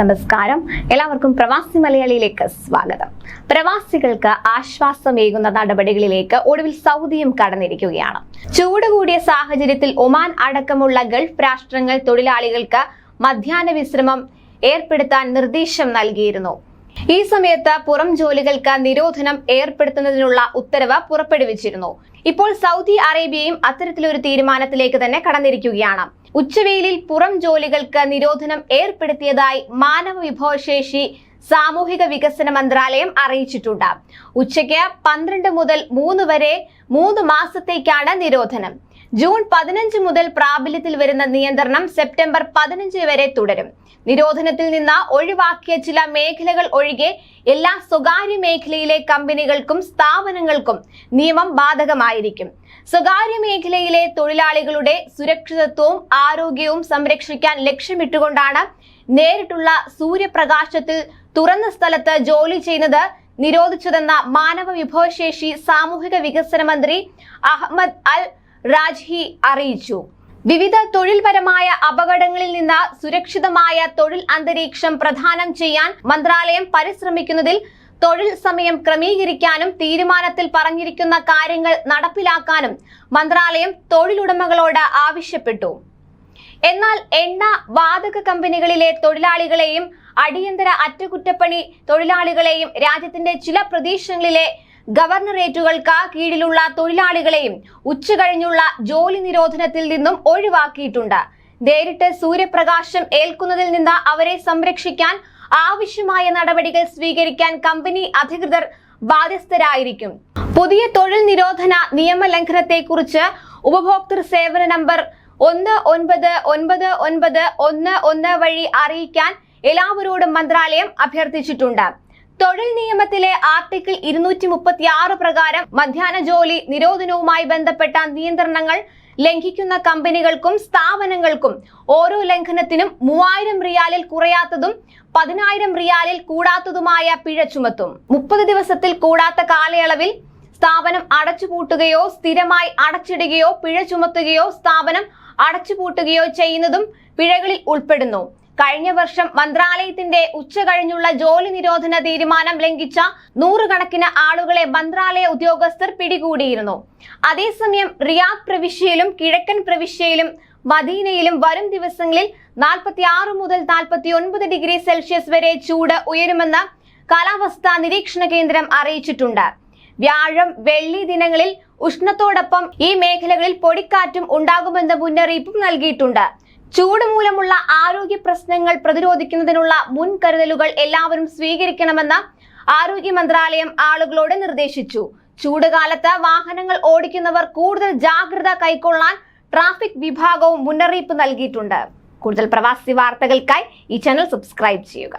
നമസ്കാരം. എല്ലാവർക്കും പ്രവാസി മലയാളിയിലേക്ക് സ്വാഗതം. പ്രവാസികൾക്ക് ആശ്വാസമേകുന്ന നടപടികളിലേക്ക് ഒടുവിൽ സൗദിയും കടന്നിരിക്കുകയാണ്. ചൂട് കൂടിയ സാഹചര്യത്തിൽ ഒമാൻ അടക്കമുള്ള ഗൾഫ് രാഷ്ട്രങ്ങൾ തൊഴിലാളികൾക്ക് മധ്യാഹ്ന വിശ്രമം ഏർപ്പെടുത്താൻ നിർദ്ദേശം നൽകിയിരുന്നു. ഈ സമയത്ത് പുറം ജോലികൾക്ക് നിരോധനം ഏർപ്പെടുത്തുന്നതിനുള്ള ഉത്തരവ് പുറപ്പെടുവിച്ചിരുന്നു. ഇപ്പോൾ സൗദി അറേബ്യയും അത്തരത്തിലൊരു തീരുമാനത്തിലേക്ക് തന്നെ കടന്നിരിക്കുകയാണ്. ഉച്ചവെയിലിൽ പുറം ജോലികൾക്ക് നിരോധനം ഏർപ്പെടുത്തിയതായി മാനവ വിഭവശേഷി സാമൂഹിക വികസന മന്ത്രാലയം അറിയിച്ചിട്ടുണ്ട്. ഉച്ചയ്ക്ക് പന്ത്രണ്ട് മുതൽ മൂന്ന് വരെ മൂന്ന് മാസത്തേക്കാണ് നിരോധനം. ജൂൺ പതിനഞ്ച് മുതൽ പ്രാബല്യത്തിൽ വരുന്ന നിയന്ത്രണം സെപ്റ്റംബർ പതിനഞ്ച് വരെ തുടരും. നിരോധനത്തിൽ നിന്ന് ഒഴിവാക്കിയ ചില മേഖലകൾ ഒഴികെ എല്ലാ സ്വകാര്യ മേഖലയിലെ കമ്പനികൾക്കും സ്ഥാപനങ്ങൾക്കും നിയമം ബാധകമായിരിക്കും. സ്വകാര്യ മേഖലയിലെ തൊഴിലാളികളുടെ സുരക്ഷിതത്വവും ആരോഗ്യവും സംരക്ഷിക്കാൻ ലക്ഷ്യമിട്ടുകൊണ്ടാണ് നേരിട്ടുള്ള സൂര്യപ്രകാശത്തിൽ തുറന്ന സ്ഥലത്ത് ജോലി ചെയ്യുന്നത് നിരോധിച്ചതെന്ന മാനവ വിഭവശേഷി സാമൂഹിക വികസന മന്ത്രി അഹമ്മദ് അൽ രാജ്ഹി അറിയിച്ചു. വിവിധ തൊഴിൽപരമായ അപകടങ്ങളിൽ നിന്ന് സുരക്ഷിതമായ തൊഴിൽ അന്തരീക്ഷം പ്രദാനം ചെയ്യാൻ മന്ത്രാലയം പരിശ്രമിക്കുന്നതിൽ തൊഴിൽ സമയം ക്രമീകരിക്കാനും തീരുമാനത്തിൽ പറഞ്ഞിരിക്കുന്ന കാര്യങ്ങൾ നടപ്പിലാക്കാനും മന്ത്രാലയം തൊഴിലുടമകളോട് ആവശ്യപ്പെട്ടു. എന്നാൽ എണ്ണ വാതക കമ്പനികളിലെ തൊഴിലാളികളെയും അടിയന്തര അറ്റകുറ്റപ്പണി തൊഴിലാളികളെയും രാജ്യത്തിന്റെ ചില പ്രദേശങ്ങളിലെ ഗവർണറേറ്റുകൾക്ക് കീഴിലുള്ള തൊഴിലാളികളെയും ഉച്ചകഴിഞ്ഞുള്ള ജോലി നിരോധനത്തിൽ നിന്നും ഒഴിവാക്കിയിട്ടുണ്ട്. നേരിട്ട് സൂര്യപ്രകാശം ഏൽക്കുന്നതിൽ നിന്ന് അവരെ സംരക്ഷിക്കാൻ ആവശ്യമായ നടപടികൾ സ്വീകരിക്കാൻ കമ്പനി അധികൃതർ ബാധ്യസ്ഥരായിരിക്കും. പുതിയ തൊഴിൽ നിരോധന നിയമലംഘനത്തെക്കുറിച്ച് ഉപഭോക്തൃ സേവന നമ്പർ ഒന്ന് ഒൻപത് ഒൻപത് ഒൻപത് ഒന്ന് ഒന്ന് വഴി അറിയിക്കാൻ എല്ലാവരോടും മന്ത്രാലയം അഭ്യർത്ഥിച്ചിട്ടുണ്ട്. തൊഴിൽ നിയമത്തിലെ ആർട്ടിക്കിൾ ഇരുന്നൂറ്റി മുപ്പത്തി ആറ് പ്രകാരം മധ്യാഹ്ന ജോലി നിരോധനവുമായി ബന്ധപ്പെട്ട നിയന്ത്രണങ്ങൾ ലംഘിക്കുന്ന കമ്പനികൾക്കും സ്ഥാപനങ്ങൾക്കും ഓരോ ലംഘനത്തിനും മൂവായിരം റിയാലിൽ കുറയാത്തതും പതിനായിരം റിയാലിൽ കൂടാത്തതുമായ പിഴ ചുമത്തും. മുപ്പത് ദിവസത്തിൽ കൂടാത്ത കാലയളവിൽ സ്ഥാപനം അടച്ചുപൂട്ടുകയോ സ്ഥിരമായി അടച്ചിടുകയോ പിഴ ചുമത്തുകയോ സ്ഥാപനം അടച്ചുപൂട്ടുകയോ ചെയ്യുന്നതും പിഴകളിൽ ഉൾപ്പെടുന്നു. കഴിഞ്ഞ വർഷം മന്ത്രാലയത്തിന്റെ ഉച്ചകഴിഞ്ഞുള്ള ജോലി നിരോധന തീരുമാനം ലംഘിച്ച നൂറുകണക്കിന് ആളുകളെ മന്ത്രാലയ ഉദ്യോഗസ്ഥർ പിടികൂടിയിരുന്നു. അതേസമയം റിയാദ് പ്രവിശ്യയിലും കിഴക്കൻ പ്രവിശ്യയിലും മദീനയിലും വരും ദിവസങ്ങളിൽ നാൽപ്പത്തി ആറ് മുതൽ നാൽപ്പത്തി ഒൻപത് ഡിഗ്രി സെൽഷ്യസ് വരെ ചൂട് ഉയരുമെന്ന് കാലാവസ്ഥാ നിരീക്ഷണ കേന്ദ്രം അറിയിച്ചിട്ടുണ്ട്. വ്യാഴം വെള്ളി ദിനങ്ങളിൽ ഉഷ്ണത്തോടൊപ്പം ഈ മേഖലകളിൽ പൊടിക്കാറ്റും ഉണ്ടാകുമെന്ന മുന്നറിയിപ്പും നൽകിയിട്ടുണ്ട്. ചൂട് മൂലമുള്ള ആരോഗ്യ പ്രശ്നങ്ങൾ പ്രതിരോധിക്കുന്നതിനുള്ള മുൻകരുതലുകൾ എല്ലാവരും സ്വീകരിക്കണമെന്ന് ആരോഗ്യ മന്ത്രാലയം ആളുകളോട് നിർദ്ദേശിച്ചു. ചൂടുകാലത്ത് വാഹനങ്ങൾ ഓടിക്കുന്നവർ കൂടുതൽ ജാഗ്രത കൈക്കൊള്ളാൻ ട്രാഫിക് വിഭാഗവും മുന്നറിയിപ്പ് നൽകിയിട്ടുണ്ട്. കൂടുതൽ പ്രവാസി വാർത്തകൾക്കായി ഈ ചാനൽ സബ്സ്ക്രൈബ് ചെയ്യുക.